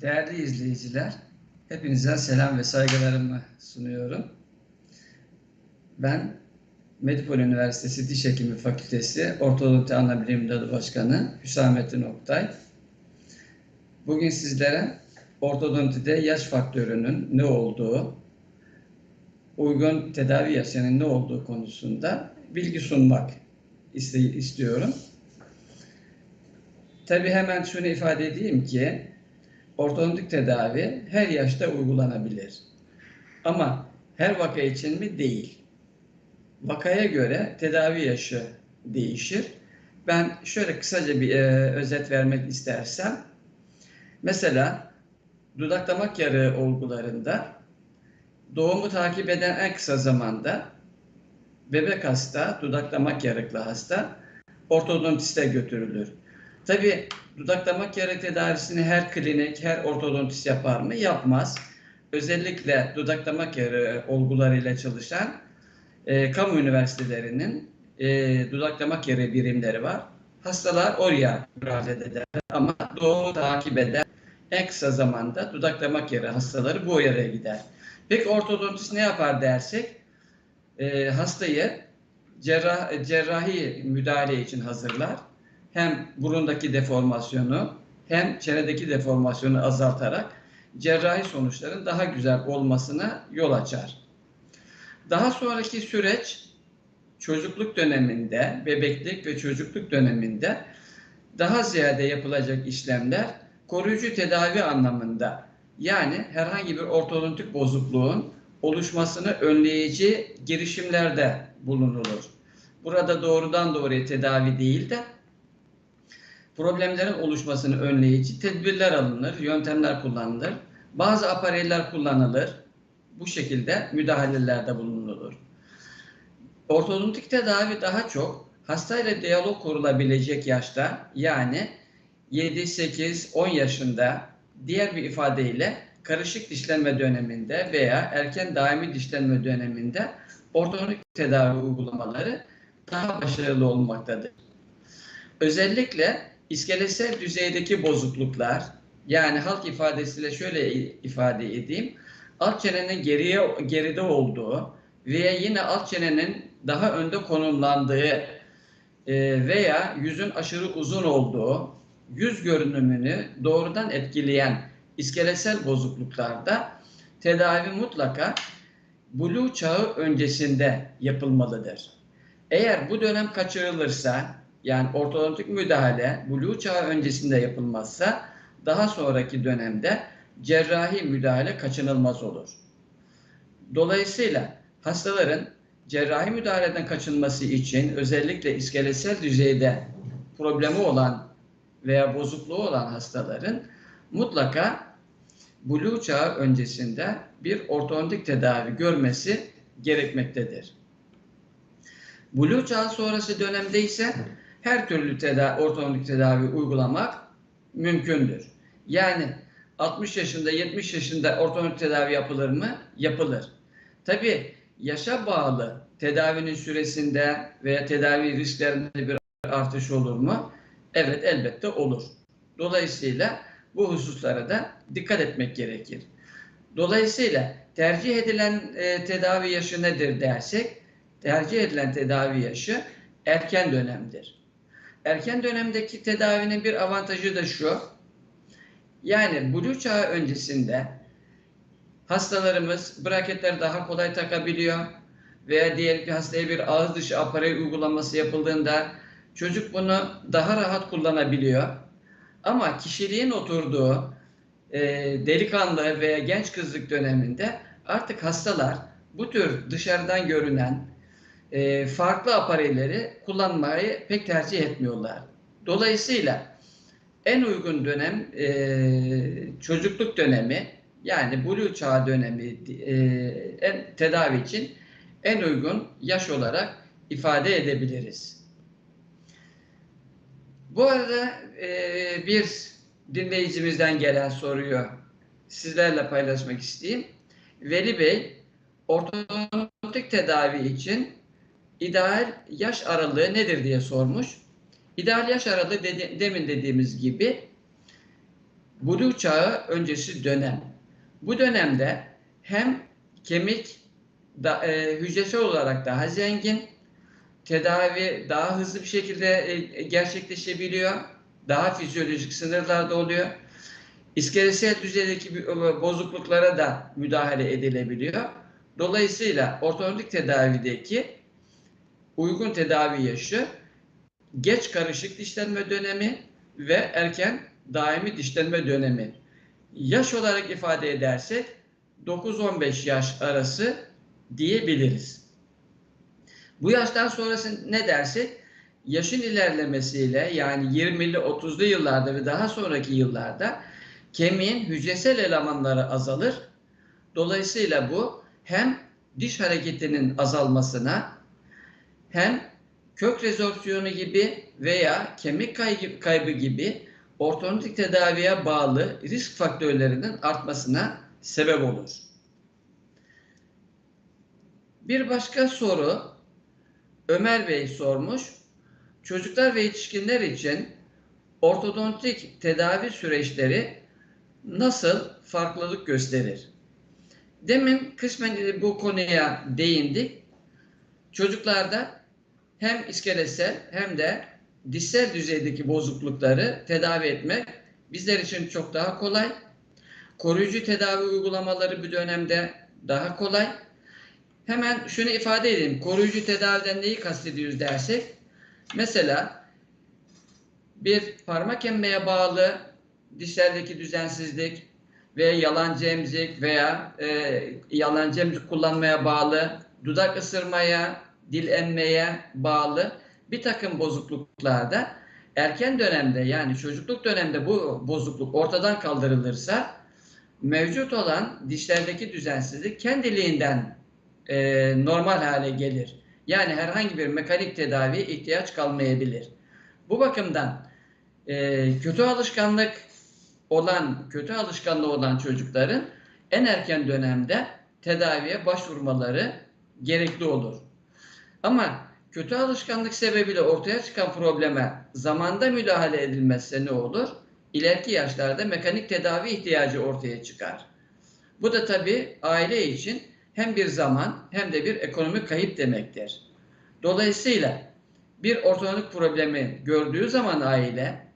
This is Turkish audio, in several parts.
Değerli izleyiciler, hepinize selam ve saygılarımı sunuyorum. Ben Medipol Üniversitesi Diş Hekimi Fakültesi Ortodonti Anabilim Dalı Başkanı Hüsamettin Oktay. Bugün sizlere ortodontide yaş faktörünün ne olduğu, uygun tedavi yaşının ne olduğu konusunda bilgi sunmak istiyorum. Tabii hemen şunu ifade edeyim ki ortodontik tedavi her yaşta uygulanabilir. Ama her vaka için mi? Değil. Vakaya göre tedavi yaşı değişir. Ben şöyle kısaca bir e, özet vermek istersem, mesela dudak damak yarığı olgularında doğumu takip eden en kısa zamanda bebek hasta, dudak damak yarıklı hasta ortodontiste götürülür. Tabi dudak damak yarığı tedavisini her klinik, her ortodontist yapar mı? Yapmaz. Özellikle dudak damak yarığı olgularıyla çalışan e, kamu üniversitelerinin e, dudak damak yarığı birimleri var. Hastalar oraya müracaat eder ama doğumu takip eden en kısa zamanda dudak damak yarığı hastaları bu yere gider. Peki ortodontist ne yapar dersek e, hastayı cerrah, cerrahi müdahale için hazırlar. Hem burundaki deformasyonu hem çenedeki deformasyonu azaltarak cerrahi sonuçların daha güzel olmasına yol açar. Daha sonraki süreç çocukluk döneminde, bebeklik ve çocukluk döneminde daha ziyade yapılacak işlemler koruyucu tedavi anlamında yani herhangi bir ortodontik bozukluğun oluşmasını önleyici girişimlerde bulunulur. Burada doğrudan doğruya tedavi değil de problemlerin oluşmasını önleyici tedbirler alınır, yöntemler kullanılır. Bazı apareyler kullanılır. Bu şekilde müdahalelerde bulunulur. Ortodontik tedavi daha çok hastayla diyalog kurulabilecek yaşta yani 7, 8, 10 yaşında diğer bir ifadeyle karışık dişlenme döneminde veya erken daimi dişlenme döneminde ortodontik tedavi uygulamaları daha başarılı olmaktadır. Özellikle iskeletsel düzeydeki bozukluklar yani halk ifadesiyle şöyle ifade edeyim. Alt çenenin geriye geride olduğu veya yine alt çenenin daha önde konumlandığı e, veya yüzün aşırı uzun olduğu yüz görünümünü doğrudan etkileyen iskeletsel bozukluklarda tedavi mutlaka Blue çağı öncesinde yapılmalıdır. Eğer bu dönem kaçırılırsa yani ortodontik müdahale Blue çağı öncesinde yapılmazsa daha sonraki dönemde cerrahi müdahale kaçınılmaz olur. Dolayısıyla hastaların cerrahi müdahaleden kaçınması için özellikle iskeletsel düzeyde problemi olan veya bozukluğu olan hastaların mutlaka Blue çağı öncesinde bir ortodontik tedavi görmesi gerekmektedir. Blue çağı sonrası dönemde ise her türlü tedavi, ortodontik tedavi uygulamak mümkündür. Yani 60 yaşında 70 yaşında ortodontik tedavi yapılır mı? Yapılır. Tabi yaşa bağlı tedavinin süresinde veya tedavi risklerinde bir artış olur mu? Evet elbette olur. Dolayısıyla bu hususlara da dikkat etmek gerekir. Dolayısıyla tercih edilen e, tedavi yaşı nedir dersek, tercih edilen tedavi yaşı erken dönemdir. Erken dönemdeki tedavinin bir avantajı da şu, yani Blue çağı öncesinde hastalarımız braketleri daha kolay takabiliyor veya diyelim ki hastaya bir ağız dışı aparel uygulaması yapıldığında çocuk bunu daha rahat kullanabiliyor. Ama kişiliğin oturduğu e, delikanlı veya genç kızlık döneminde artık hastalar bu tür dışarıdan görünen e, farklı aparelleri kullanmayı pek tercih etmiyorlar. Dolayısıyla en uygun dönem e, çocukluk dönemi yani blue çağı dönemi e, en, tedavi için en uygun yaş olarak ifade edebiliriz. Bu arada e, bir dinleyicimizden gelen soruyu sizlerle paylaşmak isteyeyim. Veli Bey, ortodontik tedavi için ideal yaş aralığı nedir diye sormuş. İdeal yaş aralığı dedi, demin dediğimiz gibi Blue çağı öncesi dönem. Bu dönemde hem kemik da, e, hücresel olarak daha zengin, tedavi daha hızlı bir şekilde e, gerçekleşebiliyor, daha fizyolojik sınırlarda oluyor. İskelesel düzeydeki e, bozukluklara da müdahale edilebiliyor. Dolayısıyla ortodontik tedavideki uygun tedavi yaşı geç karışık dişlenme dönemi ve erken daimi dişlenme dönemi. Yaş olarak ifade edersek 9-15 yaş arası diyebiliriz. Bu yaştan sonrası ne dersek yaşın ilerlemesiyle yani 20'li 30'lu yıllarda ve daha sonraki yıllarda kemiğin hücresel elemanları azalır. Dolayısıyla bu hem diş hareketinin azalmasına hem kök rezorpsiyonu gibi veya kemik kaybı gibi ortodontik tedaviye bağlı risk faktörlerinin artmasına sebep olur. Bir başka soru Ömer Bey sormuş. Çocuklar ve yetişkinler için ortodontik tedavi süreçleri nasıl farklılık gösterir? Demin kısmen bu konuya değindik. Çocuklarda hem iskeletsel hem de dişsel düzeydeki bozuklukları tedavi etmek bizler için çok daha kolay. Koruyucu tedavi uygulamaları bu dönemde daha kolay. Hemen şunu ifade edeyim. Koruyucu tedaviden neyi kastediyoruz dersek, mesela bir parmak emmeye bağlı dişlerdeki düzensizlik veya yalancı emzik veya e, yalancı emzik kullanmaya bağlı, dudak ısırmaya, dil emmeye bağlı bir takım bozukluklarda erken dönemde yani çocukluk dönemde bu bozukluk ortadan kaldırılırsa mevcut olan dişlerdeki düzensizlik kendiliğinden e, normal hale gelir. Yani herhangi bir mekanik tedaviye ihtiyaç kalmayabilir. Bu bakımdan e, kötü alışkanlık olan, kötü alışkanlığı olan çocukların en erken dönemde tedaviye başvurmaları gerekli olur. Ama kötü alışkanlık sebebiyle ortaya çıkan probleme zamanda müdahale edilmezse ne olur? İleriki yaşlarda mekanik tedavi ihtiyacı ortaya çıkar. Bu da tabii aile için hem bir zaman hem de bir ekonomik kayıp demektir. Dolayısıyla bir ortodontik problemi gördüğü zaman aile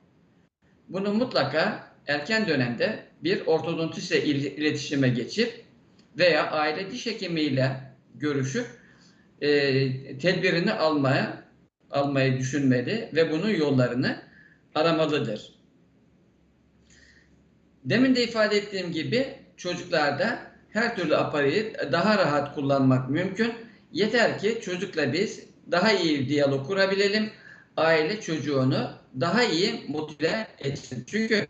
bunu mutlaka erken dönemde bir ortodontistle il- iletişime geçip veya aile diş hekimiyle görüşüp e, tedbirini almaya almayı düşünmeli ve bunun yollarını aramalıdır. Demin de ifade ettiğim gibi çocuklarda her türlü aparayı daha rahat kullanmak mümkün. Yeter ki çocukla biz daha iyi bir diyalog kurabilelim. Aile çocuğunu daha iyi motive etsin. Çünkü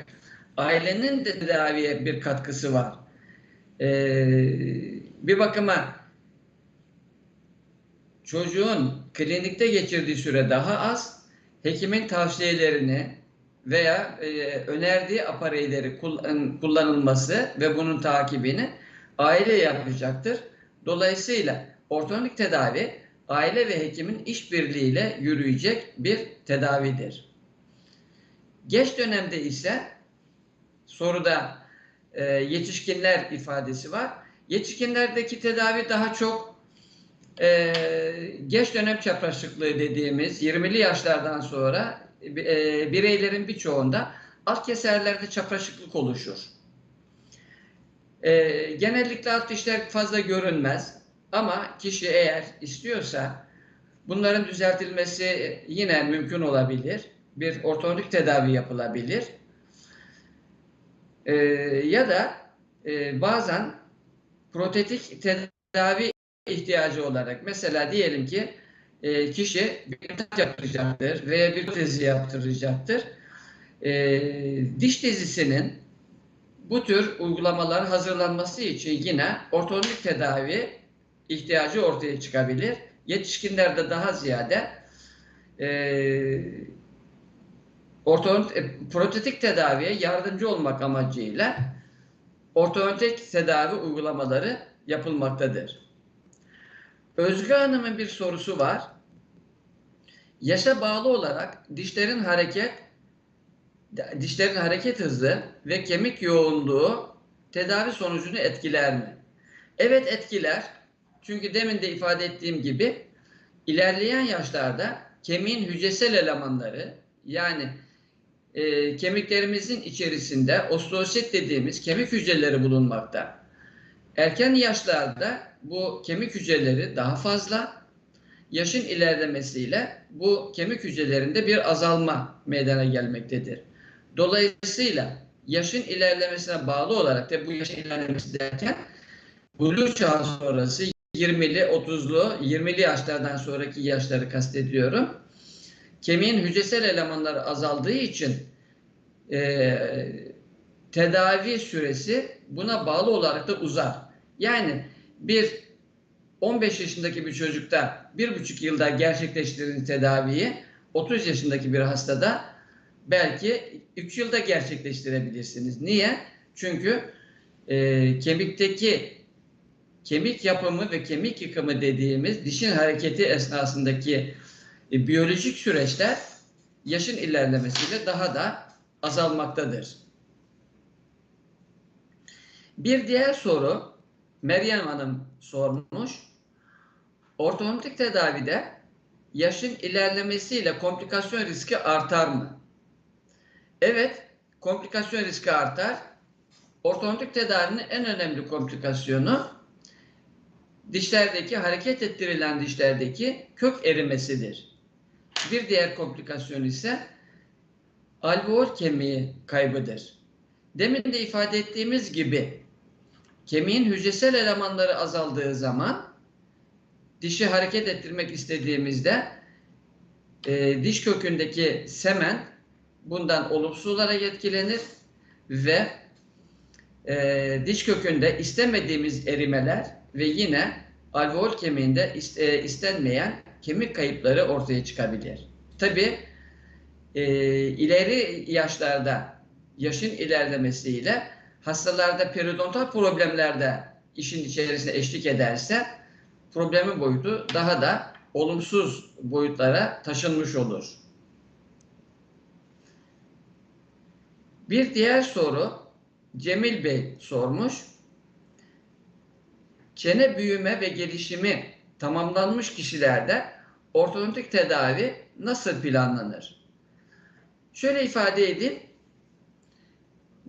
ailenin de tedaviye bir katkısı var. Ee, bir bakıma çocuğun klinikte geçirdiği süre daha az, hekimin tavsiyelerini veya e, önerdiği apareyleri kullan- kullanılması ve bunun takibini aile yapacaktır. Dolayısıyla ortodontik tedavi aile ve hekimin işbirliğiyle yürüyecek bir tedavidir. Geç dönemde ise soruda e, yetişkinler ifadesi var. Yetişkinlerdeki tedavi daha çok e, geç dönem çapraşıklığı dediğimiz 20'li yaşlardan sonra e, bireylerin birçoğunda alt keserlerde çapraşıklık oluşur. E, genellikle alt dişler fazla görünmez ama kişi eğer istiyorsa bunların düzeltilmesi yine mümkün olabilir. Bir ortodontik tedavi yapılabilir. E, ya da e, bazen protetik tedavi ihtiyacı olarak mesela diyelim ki e, kişi bir implant yaptıracaktır veya bir tezi yaptıracaktır. E, diş dizisinin bu tür uygulamalar hazırlanması için yine ortodontik tedavi ihtiyacı ortaya çıkabilir. Yetişkinlerde daha ziyade e, ortodontik, e, protetik tedaviye yardımcı olmak amacıyla ortodontik tedavi uygulamaları yapılmaktadır. Özgü Hanım'ın bir sorusu var. Yaşa bağlı olarak dişlerin hareket dişlerin hareket hızı ve kemik yoğunluğu tedavi sonucunu etkiler mi? Evet etkiler. Çünkü demin de ifade ettiğim gibi ilerleyen yaşlarda kemiğin hücresel elemanları yani e, kemiklerimizin içerisinde osteosit dediğimiz kemik hücreleri bulunmakta. Erken yaşlarda bu kemik hücreleri daha fazla, yaşın ilerlemesiyle bu kemik hücrelerinde bir azalma meydana gelmektedir. Dolayısıyla yaşın ilerlemesine bağlı olarak da bu yaşın ilerlemesi derken Blue çağı sonrası 20'li, 30'lu, 20'li yaşlardan sonraki yaşları kastediyorum. Kemiğin hücresel elemanları azaldığı için e, tedavi süresi buna bağlı olarak da uzar. Yani bir 15 yaşındaki bir çocukta bir buçuk yılda gerçekleştirdiğiniz tedaviyi 30 yaşındaki bir hastada belki 3 yılda gerçekleştirebilirsiniz. Niye? Çünkü e, kemikteki kemik yapımı ve kemik yıkımı dediğimiz dişin hareketi esnasındaki e, biyolojik süreçler yaşın ilerlemesiyle daha da azalmaktadır. Bir diğer soru Meryem Hanım sormuş. Ortodontik tedavide yaşın ilerlemesiyle komplikasyon riski artar mı? Evet, komplikasyon riski artar. Ortodontik tedavinin en önemli komplikasyonu dişlerdeki hareket ettirilen dişlerdeki kök erimesidir. Bir diğer komplikasyon ise alveol kemiği kaybıdır. Demin de ifade ettiğimiz gibi kemiğin hücresel elemanları azaldığı zaman dişi hareket ettirmek istediğimizde e, diş kökündeki semen bundan olumsuz olarak ve e, diş kökünde istemediğimiz erimeler ve yine alveol kemiğinde e, istenmeyen kemik kayıpları ortaya çıkabilir. Tabi e, ileri yaşlarda yaşın ilerlemesiyle hastalarda periodontal problemler de işin içerisine eşlik ederse problemin boyutu daha da olumsuz boyutlara taşınmış olur. Bir diğer soru Cemil Bey sormuş. Çene büyüme ve gelişimi tamamlanmış kişilerde ortodontik tedavi nasıl planlanır? Şöyle ifade edeyim.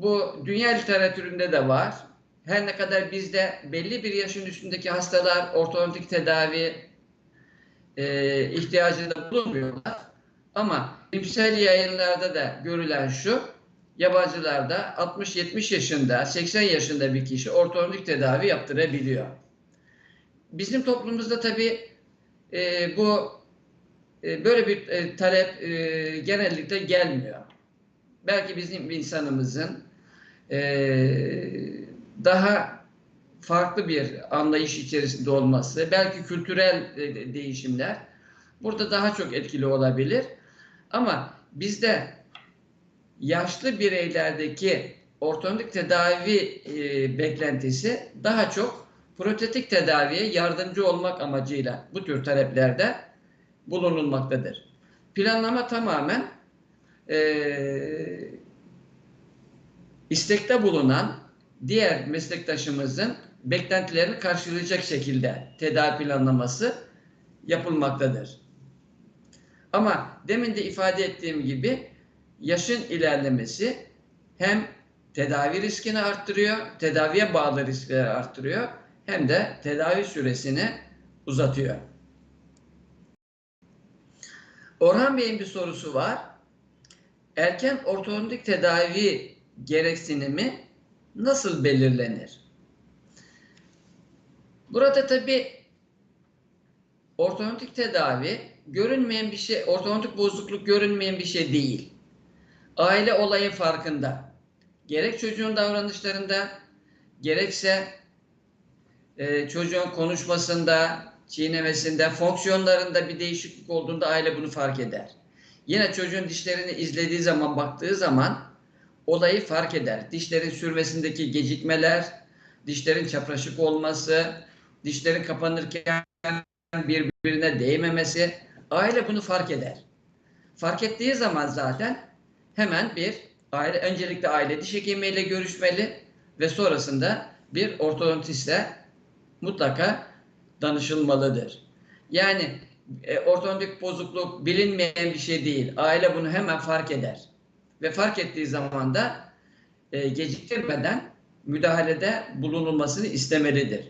Bu dünya literatüründe de var. Her ne kadar bizde belli bir yaşın üstündeki hastalar ortodontik tedavi e, ihtiyacında bulunmuyorlar. Ama bilimsel yayınlarda da görülen şu, yabancılarda 60-70 yaşında, 80 yaşında bir kişi ortodontik tedavi yaptırabiliyor. Bizim toplumumuzda tabii e, bu e, böyle bir e, talep e, genellikle gelmiyor. Belki bizim insanımızın daha farklı bir anlayış içerisinde olması, belki kültürel e, değişimler burada daha çok etkili olabilir. Ama bizde yaşlı bireylerdeki ortodontik tedavi e, beklentisi daha çok protetik tedaviye yardımcı olmak amacıyla bu tür taleplerde bulunulmaktadır. Planlama tamamen e, istekte bulunan diğer meslektaşımızın beklentilerini karşılayacak şekilde tedavi planlaması yapılmaktadır. Ama demin de ifade ettiğim gibi yaşın ilerlemesi hem tedavi riskini arttırıyor, tedaviye bağlı riskleri arttırıyor hem de tedavi süresini uzatıyor. Orhan Bey'in bir sorusu var. Erken ortodontik tedavi gereksinimi nasıl belirlenir? Burada tabi ortodontik tedavi görünmeyen bir şey, ortodontik bozukluk görünmeyen bir şey değil. Aile olayın farkında. Gerek çocuğun davranışlarında, gerekse e, çocuğun konuşmasında, çiğnemesinde, fonksiyonlarında bir değişiklik olduğunda aile bunu fark eder. Yine çocuğun dişlerini izlediği zaman, baktığı zaman olayı fark eder. Dişlerin sürmesindeki gecikmeler, dişlerin çapraşık olması, dişlerin kapanırken birbirine değmemesi, aile bunu fark eder. Fark ettiği zaman zaten hemen bir aile öncelikle aile diş hekimiyle görüşmeli ve sonrasında bir ortodontistle mutlaka danışılmalıdır. Yani e, ortodontik bozukluk bilinmeyen bir şey değil. Aile bunu hemen fark eder. Ve fark ettiği zaman da e, geciktirmeden müdahalede bulunulmasını istemelidir.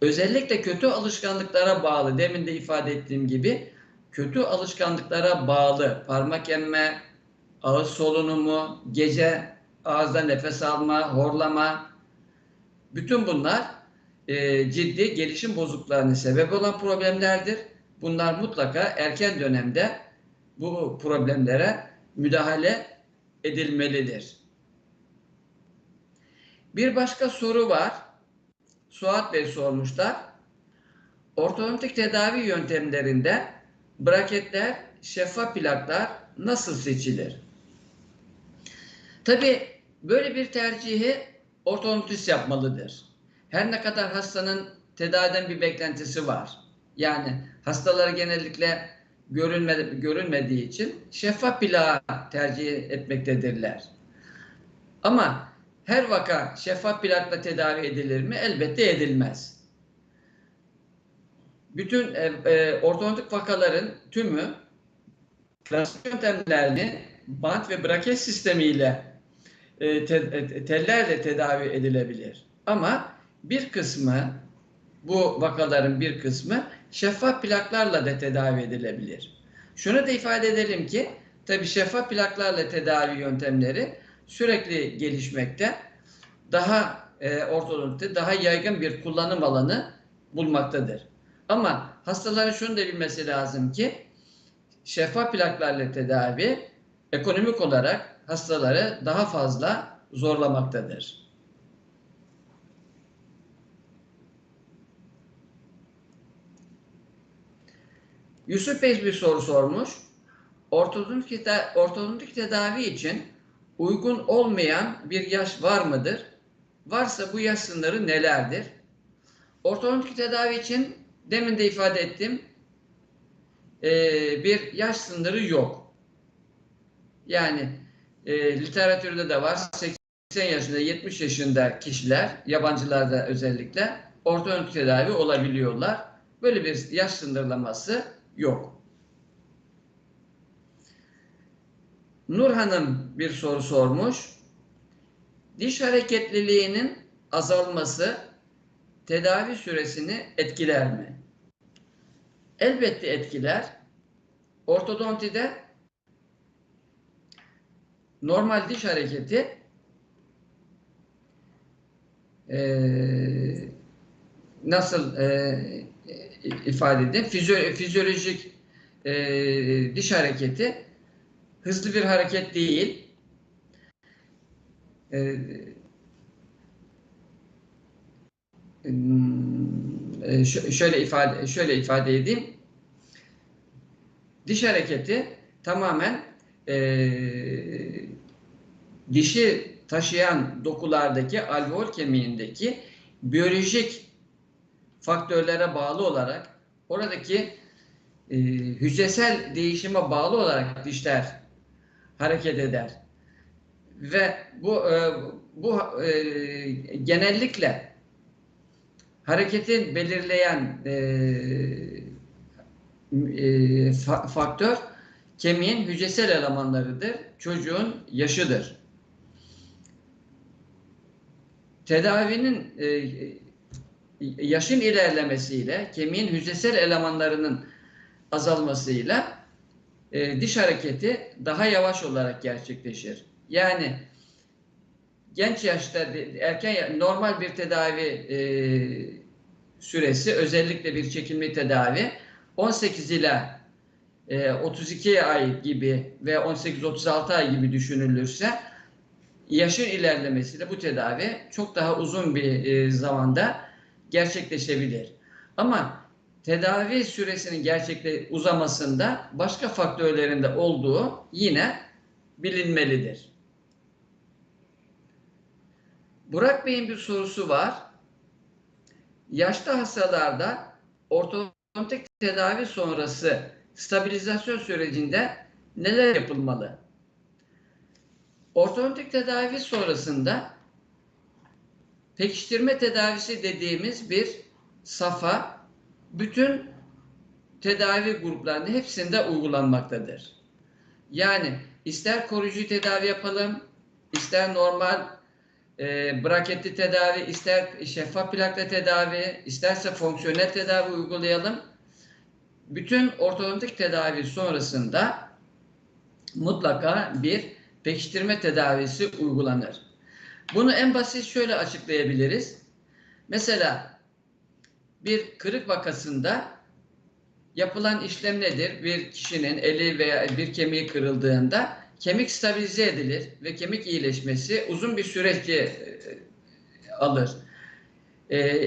Özellikle kötü alışkanlıklara bağlı, demin de ifade ettiğim gibi kötü alışkanlıklara bağlı parmak emme, ağız solunumu, gece ağızda nefes alma, horlama, bütün bunlar e, ciddi gelişim bozukluklarına sebep olan problemlerdir. Bunlar mutlaka erken dönemde bu problemlere müdahale edilmelidir. Bir başka soru var. Suat Bey sormuşlar. Ortodontik tedavi yöntemlerinde braketler, şeffaf plaklar nasıl seçilir? Tabi böyle bir tercihi ortodontist yapmalıdır. Her ne kadar hastanın tedaviden bir beklentisi var. Yani hastalar genellikle görünmedi, görünmediği için şeffaf plağı tercih etmektedirler. Ama her vaka şeffaf plakla tedavi edilir mi? Elbette edilmez. Bütün e, e, ortodontik vakaların tümü klasik yöntemlerini bant ve braket sistemiyle e, te, e, tellerle tedavi edilebilir. Ama bir kısmı bu vakaların bir kısmı şeffaf plaklarla da tedavi edilebilir. Şunu da ifade edelim ki tabi şeffaf plaklarla tedavi yöntemleri sürekli gelişmekte. Daha e, ortodonkte daha yaygın bir kullanım alanı bulmaktadır. Ama hastaların şunu da bilmesi lazım ki şeffaf plaklarla tedavi ekonomik olarak hastaları daha fazla zorlamaktadır. Yusuf Bey bir soru sormuş. Ortodontik, teda ortodontik tedavi için uygun olmayan bir yaş var mıdır? Varsa bu yaş sınırı nelerdir? Ortodontik tedavi için demin de ifade ettim e, bir yaş sınırı yok. Yani e, literatürde de var 80 yaşında 70 yaşında kişiler yabancılarda özellikle ortodontik tedavi olabiliyorlar. Böyle bir yaş sınırlaması yok. Nur Hanım bir soru sormuş. Diş hareketliliğinin azalması tedavi süresini etkiler mi? Elbette etkiler. Ortodontide normal diş hareketi e, nasıl e, ifade edeyim? Fizyo, fizyolojik e, diş hareketi hızlı bir hareket değil. E, e, şöyle ifade şöyle ifade edeyim. Diş hareketi tamamen e, dişi taşıyan dokulardaki alveol kemiğindeki biyolojik faktörlere bağlı olarak oradaki e, hücresel değişime bağlı olarak dişler hareket eder. Ve bu e, bu e, genellikle hareketin belirleyen e, e, fa faktör kemiğin hücresel elemanlarıdır. Çocuğun yaşıdır. Tedavinin e, yaşın ilerlemesiyle kemiğin hücresel elemanlarının azalmasıyla e, diş hareketi daha yavaş olarak gerçekleşir. Yani genç yaşta erken normal bir tedavi e, süresi özellikle bir çekimli tedavi 18 ile e, 32 ay gibi ve 18-36 ay gibi düşünülürse yaşın ilerlemesiyle bu tedavi çok daha uzun bir e, zamanda gerçekleşebilir. Ama tedavi süresinin gerçekle uzamasında başka faktörlerinde olduğu yine bilinmelidir. Burak Bey'in bir sorusu var. Yaşlı hastalarda ortodontik tedavi sonrası stabilizasyon sürecinde neler yapılmalı? Ortodontik tedavi sonrasında pekiştirme tedavisi dediğimiz bir safa bütün tedavi gruplarının hepsinde uygulanmaktadır. Yani ister koruyucu tedavi yapalım, ister normal e, braketli tedavi, ister şeffaf plakla tedavi, isterse fonksiyonel tedavi uygulayalım. Bütün ortodontik tedavi sonrasında mutlaka bir pekiştirme tedavisi uygulanır. Bunu en basit şöyle açıklayabiliriz. Mesela bir kırık vakasında yapılan işlem nedir? Bir kişinin eli veya bir kemiği kırıldığında kemik stabilize edilir ve kemik iyileşmesi uzun bir süreci e, alır.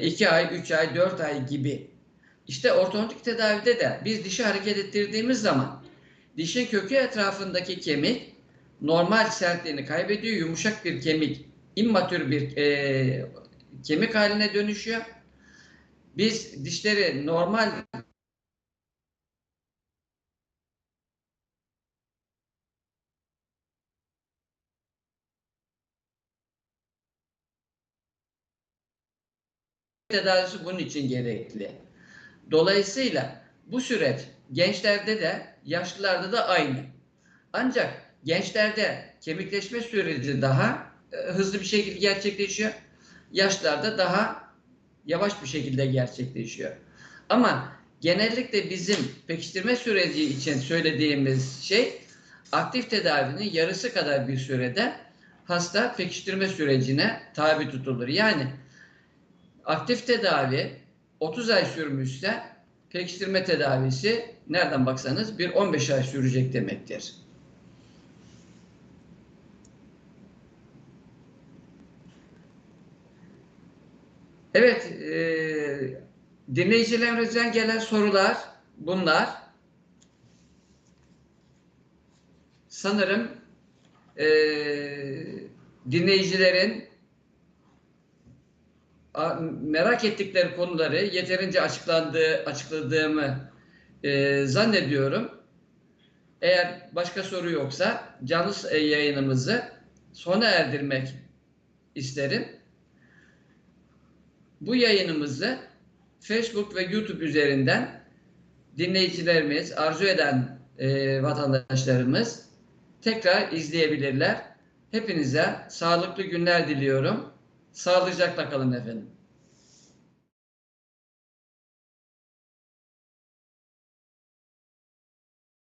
2 ay, 3 ay, 4 ay gibi. İşte ortodontik tedavide de biz dişi hareket ettirdiğimiz zaman dişin kökü etrafındaki kemik normal sertliğini kaybediyor. Yumuşak bir kemik, immatür bir e, kemik haline dönüşüyor. Biz dişleri normal tedavisi bunun için gerekli. Dolayısıyla bu süreç gençlerde de yaşlılarda da aynı. Ancak gençlerde kemikleşme süreci daha hızlı bir şekilde gerçekleşiyor. Yaşlarda daha yavaş bir şekilde gerçekleşiyor. Ama genellikle bizim pekiştirme süreci için söylediğimiz şey aktif tedavinin yarısı kadar bir sürede hasta pekiştirme sürecine tabi tutulur. Yani aktif tedavi 30 ay sürmüşse pekiştirme tedavisi nereden baksanız bir 15 ay sürecek demektir. Evet, e, dinleyicilerimizden gelen sorular bunlar. Sanırım e, dinleyicilerin merak ettikleri konuları yeterince açıklandığı, açıkladığımı e, zannediyorum. Eğer başka soru yoksa canlı yayınımızı sona erdirmek isterim. Bu yayınımızı Facebook ve YouTube üzerinden dinleyicilerimiz, arzu eden e, vatandaşlarımız tekrar izleyebilirler. Hepinize sağlıklı günler diliyorum. Sağlıcakla kalın efendim.